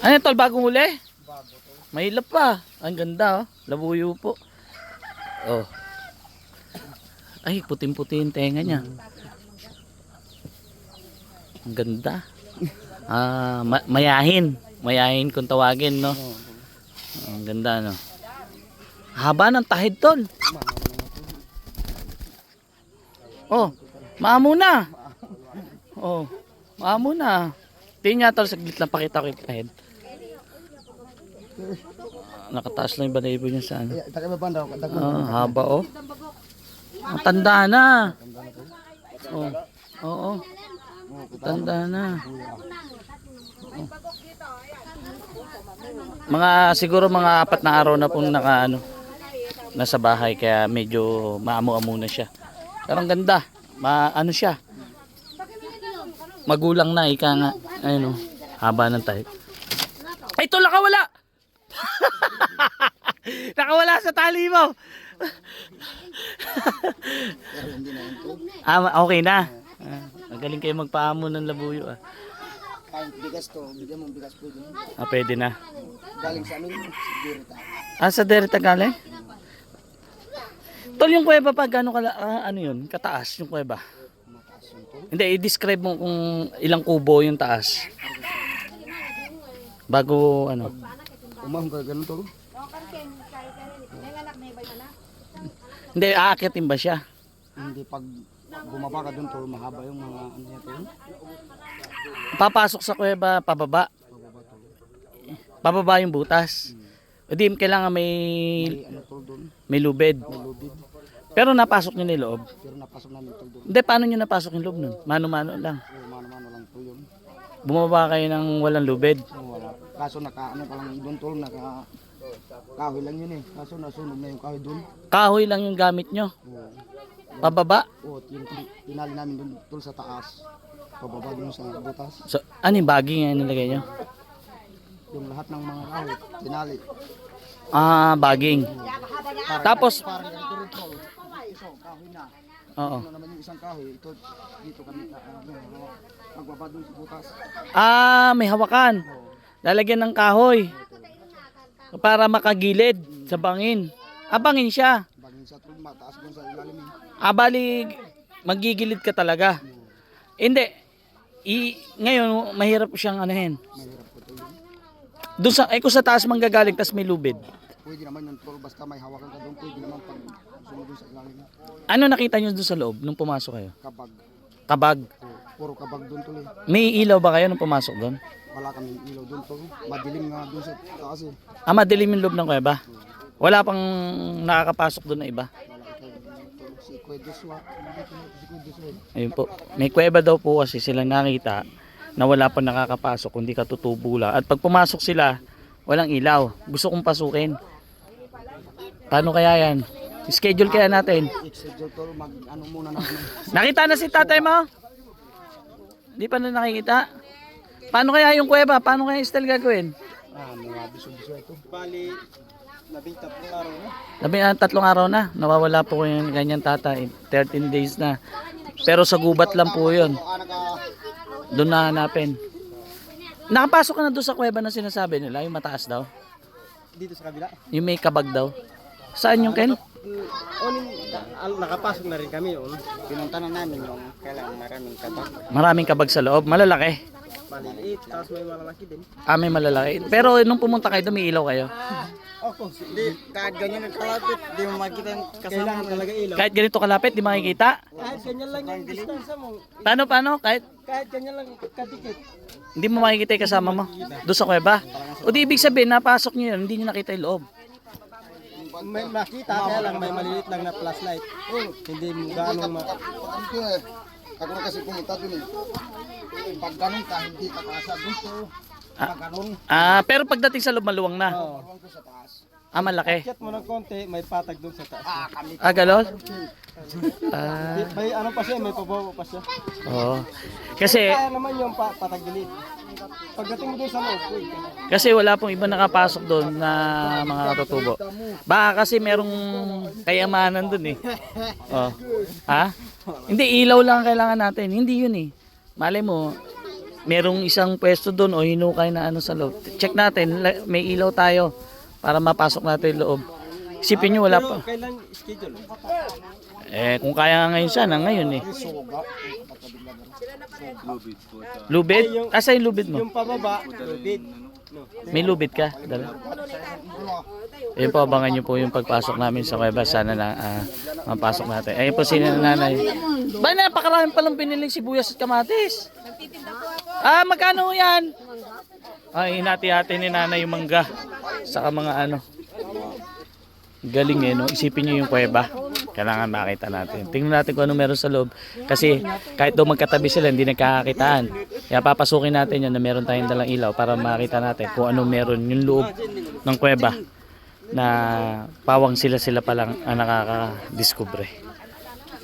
Ano tol, bagong huli? Mahilap pa. Ang ganda oh. Labuyo po. Oh. Ay, puting-puti yung tenga niya. Ang ganda. Ah, ma- mayahin. Mayahin kung tawagin, no? Ang ganda, no? Haba ng tahid, tol. Oh, maamo na. Oh, maamo na. Tingnan niya, tol, saglit lang pakita ko yung tahid. Nakataas lang yung balayibo niya sa ano. Ko dag Ah, haba oh. Ang tanda na. Oh. Oo. Tanda na. Oh. Mga siguro mga apat na araw na pong naka ano nasa bahay kaya medyo maamo-amo na siya. Pero ang ganda. Ma ano siya? Magulang na ika nga. Ayun oh. Haba ng tayo. Ay, ito nakawala. nakawala sa tali mo. na. Ah, okay na. Ah, magaling kayo magpaamo ng labuyo ah. Kahit bigas to, bigyan mo bigas po dun. Ah, pwede na. Galing sa amin, security. Ah, sa Derita galing? Tol, yung kuweba pa, gano'n kala, ah, ano yun, kataas yung kuweba? Hindi, i-describe mo kung ilang kubo yung taas. Bago, ano. Umang ka ganun to. Hindi, aakitin ba siya? Hindi pag bumaba ka dun to, mahaba yung mga ano niya to. Papasok sa kuweba, pababa. Pababa yung butas. O di, kailangan may, May ano to dun, may lubid. may lubid. Pero napasok nyo na yung loob. Pero napasok namin to dun. Hindi, paano nyo napasok yung loob nun? Mano-mano lang. So, mano-mano lang to yun. Bumaba kayo ng walang lubid. So, wala. Kaso naka ano pa lang dun tol, naka kahoy lang yun eh. Kaso nasunog na yung kahoy dun. Kahoy lang yung gamit nyo. Oo. Pababa. O, tin tinali namin dun tol sa taas. Pababa dun sa butas. So, ano yung baging nga nilagay nyo? Yung lahat ng mga kahoy, tinali. Ah, baging. Tapos, Iso, kahoy na. oo. Ano naman yung isang kahoy, ito dito kami uh, ano, magbaba dun sa butas. Ah, may hawakan. Lalagyan ng kahoy. Para makagilid sa bangin. Ah, bangin siya. Baging sa tol, mataas dun sa ilalim. eh. Ah, bali, magigilid ka talaga. Hindi. I, ngayon, mahirap siyang anuhin. Mahirap po to yun. Doon sa, eh kung sa taas manggagaling, tas may lubid. Pwede naman yung tol, basta may hawakan ka doon, pwede naman pag sunod dun sa ilalim. Ano nakita nyo doon sa loob nung pumasok kayo? Kabag. Kabag. Puro kabag doon eh. May ilaw ba kayo nung pumasok doon? Wala kami ilaw doon tol. Madilim nga doon sa taas eh. Ah, madilim yung loob ng kuweba? Wala pang nakakapasok doon na iba? Si Kuya Joshua. Si Kuya Joshua. Ayun po. May kuweba daw po kasi sila nakita na wala pang nakakapasok kundi katutubo lang. At pag pumasok sila, walang ilaw. Gusto kong pasukin. Paano kaya yan? Schedule kaya natin. Nakita na si tatay mo? Hindi pa na nakikita? Paano kaya yung kuweba? Paano kaya style gagawin? ah, mga biso-biso ito. Bali, labing tatlong araw na. Labi tatlong araw na. Nawawala po yung ganyan tatay. 13 days na. Pero sa gubat lang po yun. Doon na hanapin. Nakapasok ka na doon sa kuweba na sinasabi nila, yung mataas daw. Dito sa kabila. Yung may kabag daw. Saan yung Ken? Onin, al- nakapasok na rin kami yun. pinunta na namin yung kailangan maraming kabag. Maraming kabag sa loob. Malalaki. Maliliit, tapos may malalaki din. Ah, may malalaki. Pero nung pumunta kayo doon, may ilaw kayo. Ako, Hindi, kahit ganyan ang kalapit, di mo makita yung kailangan talaga ilaw. Kahit ganito kalapit, di makikita. Kahit ganyan lang yung distansya mo. Paano, paano? Kahit Kahit ganyan lang kadikit. hindi mo makikita yung kasama mo. Doon sa kuweba. O di ibig sabihin, napasok nyo yun, hindi nyo nakita yung loob. May makita, kaya lang may maliliit lang na flashlight. Hindi mo ganong ma... Ito eh. Ako na kasi pumunta dun eh. Pag ganun ka, hindi ka kasa dito. Pag ganun, Ah, pero pagdating sa loob, maluwang na. Oh. awang ko sa taas. Ah, malaki. Chat mo ng konti, may patag doon sa taas. Ah, kami. Ah, galon? Ah, May ano pa siya, may pabawa pa siya. oo. Kasi, Kaya naman yung pa patagilid. Pagdating mo doon sa loob, uy, kasi wala pong iba nakapasok doon na mga katutubo. Baka kasi merong kayamanan doon eh. Oh. Ha? Hindi, ilaw lang ang kailangan natin. Hindi yun eh. Malay mo, merong isang pwesto doon o hinukay na ano sa loob. Check natin, may ilaw tayo para mapasok natin loob. Isipin nyo, wala pa. kailan schedule? Eh, kung kaya nga ngayon sana, ngayon eh. Lubid? Asa yung lubid mo? Yung pababa, lubid. May lubid ka? Dala. Ayun po, abangan nyo po yung pagpasok namin sa kuweba. Sana na ah, mapasok natin. Ayun po si nanay. Ba, napakarami palang biniling sibuyas at kamatis. Ah, magkano yan? Ay, hinati-hati ni nanay yung mangga. Saka mga ano. Galing eh, no? Isipin nyo yung kuweba. Kailangan makita natin. Tingnan natin kung ano meron sa loob. Kasi kahit daw magkatabi sila, hindi nagkakakitaan. Kaya papasukin natin yun na meron tayong dalang ilaw para makita natin kung ano meron yung loob ng kuweba na pawang sila sila palang ang nakaka-discover.